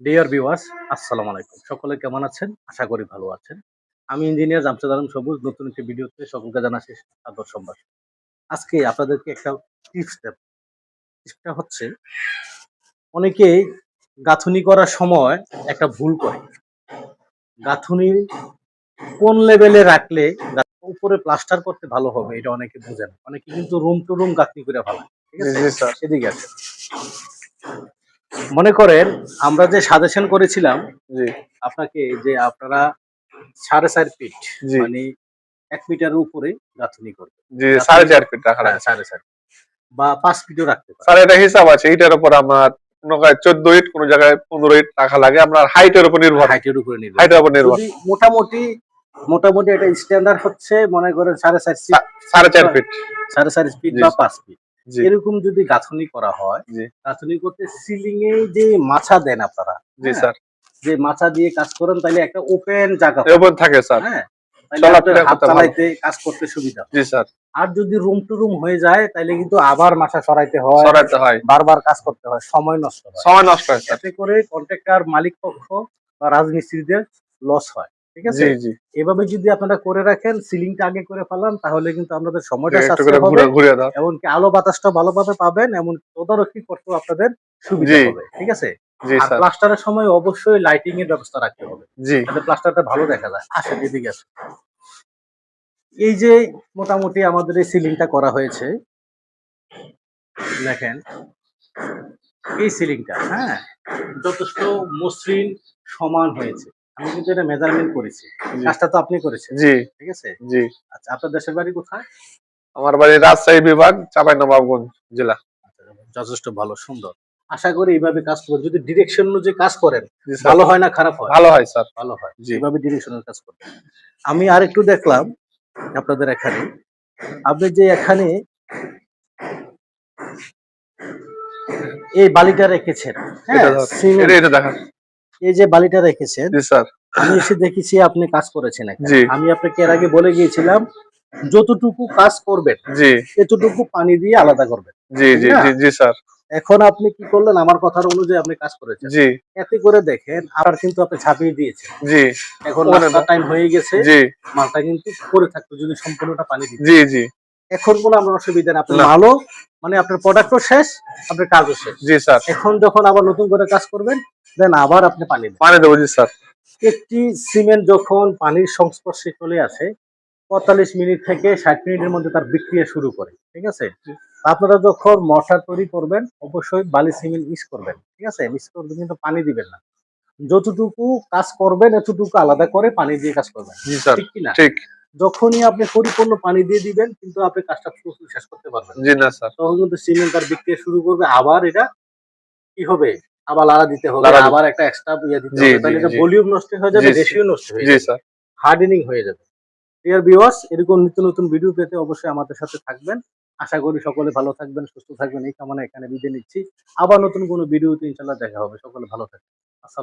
Dear viewers আসসালামু আলাইকুম। সকলে কেমন আছেন? আশা করি ভালো আছেন। আমি ইঞ্জিনিয়ার জামশেদ আলম সবুজ নতুন একটি ভিডিওতে সকলকে জানাচ্ছি আদর সম্ভাষণ আজকে আপনাদেরকে একটা টিপস দেব। টিপসটা হচ্ছে অনেকে গাঁথুনি করার সময় একটা ভুল করে। গাঁথুনি কোন লেভেলে রাখলে উপরে প্লাস্টার করতে ভালো হবে এটা অনেকে বোঝেন। অনেকে কিন্তু রুম টু রুম গাঁথনি করে ভালো ঠিক আছে? এদিকে আছে মনে করেন আমরা যে সাজেশন করেছিলাম জি। আপনাকে যে আপনারা সাড়ে চার ফিট জি। মানে এক মিটার উপরে গাঁথনি করবে জি সাড়ে চার ফিট রাখা হ্যাঁ সাড়ে চার বা পাঁচ ফিটও রাখতে পারে স্যার এটা হিসাব আছে এটার উপর আমার কোন জায়গায় চোদ্দ ইট কোন জায়গায় পনেরো ইট রাখা লাগে। আপনার হাইটের উপর নির্ভর। হাইটের উপরে নির্ভর। হাইটের উপর নির্ভর। যদি মোটামুটি মোটামুটি এটা স্ট্যান্ডার্ড হচ্ছে মনে করেন সাড়ে চার ফিট সাড়ে চার ফিট সাড়ে চার ফিট জি, বা স্যার। পাঁচ ফিট এরকম যদি গাঁথনি করা হয়। গাঁথনি করতে সিলিং এ যে মাছা দেন আপনারা জি হ্যাঁ, স্যার। যে মাছা দিয়ে কাজ করেন তাহলে একটা ওপেন জায়গা উপর থাকে স্যার। হ্যাঁ। চালাইতে কাজ করতে সুবিধা। জি স্যার। আর যদি রুম টু রুম হয়ে যায় তাহলে কিন্তু আবার মাথা সরাইতে হয়। সরাইতে হয়। বারবার কাজ করতে হয় সময় নষ্ট হয়। সময় নষ্ট হয় এতে করে কন্ট্রাক্টর মালিক পক্ষ বা রাজমিস্ত্রিদের লস হয়। ঠিক আছে? এভাবে যদি আপনারা করে রাখেন সিলিংটা আগে করে ফেলান তাহলে কিন্তু আপনাদের সময়টা সাশ্রয় হবে। এমনকি আলো বাতাসটা ভালোভাবে পাবেন এমন তদারকি করতেও আপনাদের সুবিধা হবে ঠিক আছে? আর প্লাস্টারের সময় অবশ্যই লাইটিং এর ব্যবস্থা রাখতে হবে। যাতে প্লাস্টারটা ভালো দেখা যায়। আসেন এদিকে আসেন। এই যে মোটামুটি আমাদের এই সিলিংটা করা হয়েছে দেখেন। এই সিলিংটা হ্যাঁ? যথেষ্ট মসৃণ সমান হয়েছে। আমি কিন্তু এটা মেজারমেন্ট করেছি। কাজটা তো আপনি করেছেন। জি। ঠিক আছে? জি। আচ্ছা আপনার দেশের বাড়ি কোথায়? আমার বাড়ি রাজশাহী বিভাগ জেলা। যথেষ্ট ভালো সুন্দর। আশা করি এইভাবে কাজ করবেন। যদি ডিরেকশন অনুযায়ী কাজ করেন ভালো হয় না খারাপ হয়? ভালো হয় স্যার। ভালো হয়। এইভাবে ডিরেকশনের কাজ করবেন। আমি আরেকটু দেখলাম আপনাদের এখানে। আপনি যে এখানে এই বালিটা রেখেছেন হ্যাঁ এই যে বালিটা রেখেছেন স্যার। আমি এসে দেখেছি আপনি কাজ করেছেন আমি আপনাকে এর আগে বলে গিয়েছিলাম যতটুকু কাজ করবেন এতটুকু পানি দিয়ে আলাদা করবেন। জি জি জি স্যার। এখন আপনি কি করলেন? আমার কথার অনুযায়ী আপনি কাজ করেছেন। জি। এতে করে দেখেন আর কিন্তু আপনি ছাপিয়ে দিয়েছেন। জি। এখন টাইম হয়ে গেছে। জি। মালটা কিন্তু পরে থাকতো যদি সম্পূর্ণটা পানি দিত জি জি। এখন কোনো আপনার অসুবিধা নেই। আপনার ভালো মানে আপনার প্রোডাক্টও শেষ আপনার কাজও শেষ। জি স্যার। এখন যখন আবার নতুন করে কাজ করবেন দেন আবার আপনি পানি পানি দেবো জি স্যার। একটি সিমেন্ট যখন পানির সংস্পর্শে চলে আসে পঁয়তাল্লিশ মিনিট থেকে ষাট মিনিটের মধ্যে তার বিক্রিয়া শুরু করে ঠিক আছে? আপনারা যখন মশার তৈরি করবেন অবশ্যই বালি সিমেন্ট মিক্স করবেন ঠিক আছে? মিক্স করবেন কিন্তু পানি দিবেন না। যতটুকু কাজ করবেন এতটুকু আলাদা করে পানি দিয়ে কাজ করবেন। ঠিক কিনা? ঠিক। যখনই আপনি পরিপূর্ণ পানি দিয়ে দিবেন কিন্তু আপনি কাজটা শেষ করতে পারবেন জি না স্যার। তখন কিন্তু সিমেন্ট তার বিক্রিয়া শুরু করবে আবার এটা কি হবে? আবার লাড়া দিতে হবে আবার একটা এক্সট্রা ইয়ে দিতে হবে তাহলে এটা ভলিউম নষ্ট হয়ে যাবে। রেশিও নষ্ট হয়ে যাবে। স্যার হার্ডেনিং হয়ে যাবে। ভিউয়ার্স এরকম নিত্য নতুন ভিডিও পেতে অবশ্যই আমাদের সাথে থাকবেন। আশা করি সকলে ভালো থাকবেন সুস্থ থাকবেন। এই কামনা এখানে বিদায় নিচ্ছি। আবার নতুন কোনো ভিডিওতে ইনশাল্লাহ দেখা হবে। সকলে ভালো থাকবেন। আসসালাম